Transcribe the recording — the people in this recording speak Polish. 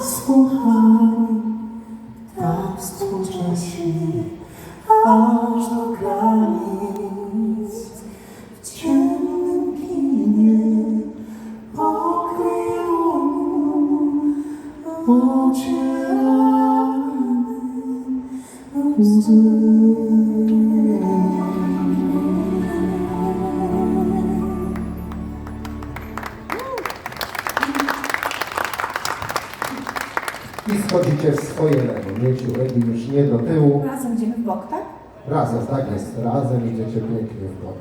Słuchaj, tak współcześnie, aż do granic. W ciemnym kinie pokryjomu ocieramy łzy. I schodzicie w swoje lewo. Mieciu, lepiej już nie do tyłu. Razem idziemy w bok, tak? Razem, tak jest. Razem idziecie pięknie w bok.